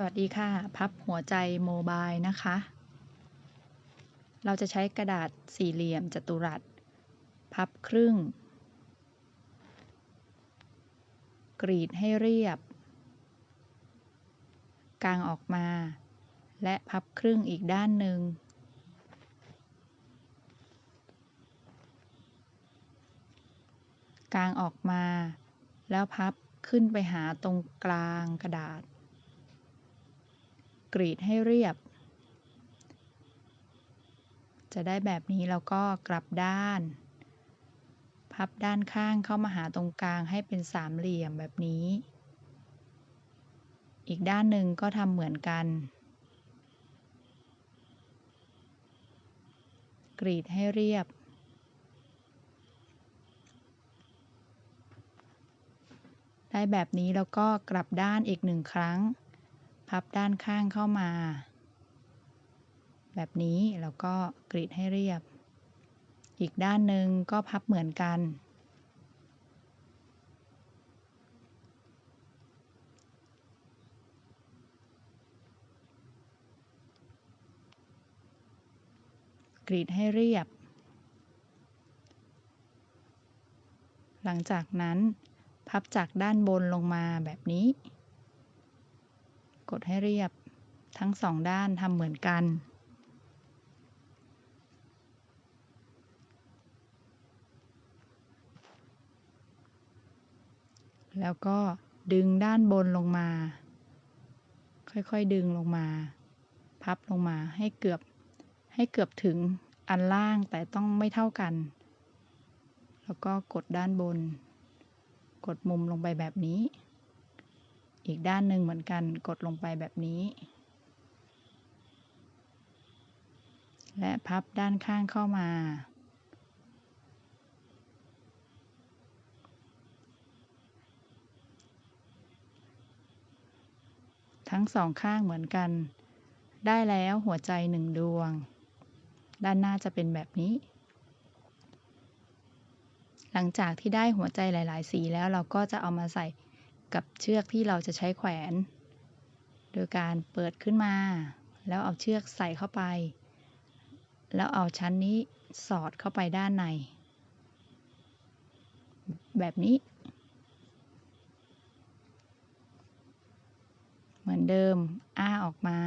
สวัสดีค่ะ พับหัวใจโมบายนะคะ เราจะใช้กระดาษสี่เหลี่ยมจัตุรัส พับครึ่ง กรีดให้เรียบ กางออกมา และพับครึ่งอีกด้านหนึ่ง กางออกมา แล้วพับขึ้นไปหาตรงกลางกระดาษ กรีดให้เรียบ จะได้แบบนี้แล้วก็กลับด้าน พับด้านข้างเข้ามาหาตรงกลางให้เป็นสามเหลี่ยมแบบนี้ อีกด้านหนึ่งก็ทำเหมือนกัน กรีดให้เรียบได้แบบนี้แล้วก็กลับด้านอีกหนึ่งครั้ง พับด้านข้างเข้ามา แบบนี้แล้วก็กรีดให้เรียบ อีกด้านหนึ่งก็พับเหมือนกัน กรีดให้เรียบ หลังจากนั้นพับจากด้านบนลงมาแบบนี้ กดให้เรียบทั้งสองด้านทำเหมือนกัน แล้วก็ดึงด้านบนลงมา ค่อยๆดึงลงมา พับลงมาให้เกือบให้เกือบถึงอันล่างแต่ต้องไม่เท่ากัน แล้วก็กดด้านบน กดมุมลงไปแบบนี้ อีกด้านหนึ่งเหมือนกันกดลงไปแบบนี้ และพับด้านข้างเข้ามา ทั้งสองข้างเหมือนกัน ได้แล้วหัวใจหนึ่งดวง ด้านหน้าจะเป็นแบบนี้ หลังจากที่ได้หัวใจหลาย ๆ สีแล้วเราก็จะเอามาใส่ กับเชือกที่เราจะใช้แขวน โดยการเปิดขึ้นมา แล้วเอาเชือกใส่เข้าไป แล้วเอาชั้นนี้สอดเข้าไปด้านใน แบบนี้ เหมือนเดิม อ้าออกมา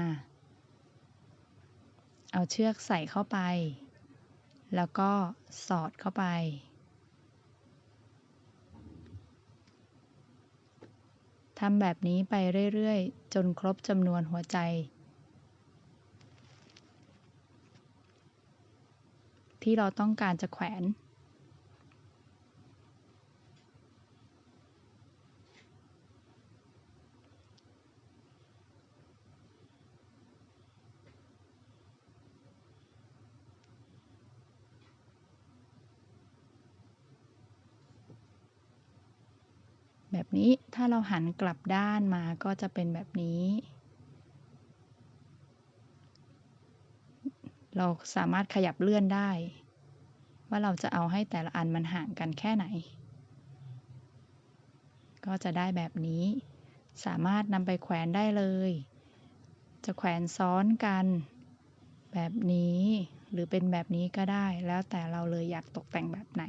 เอาเชือกใส่เข้าไป แล้วก็สอดเข้าไป ทำแบบนี้ไปเรื่อย ๆ จนครบจำนวนหัวใจ ที่เราต้องการจะแขวน แบบนี้ ถ้าเราหันกลับด้านมาก็จะเป็นแบบนี้ เราสามารถขยับเลื่อนได้ ว่าเราจะเอาให้แต่ละอันมันห่างกันแค่ไหน ก็จะได้แบบนี้ สามารถนำไปแขวนได้เลย จะแขวนซ้อนกัน แบบนี้ หรือเป็นแบบนี้ก็ได้ แล้วแต่เราเลยอยากตกแต่งแบบไหน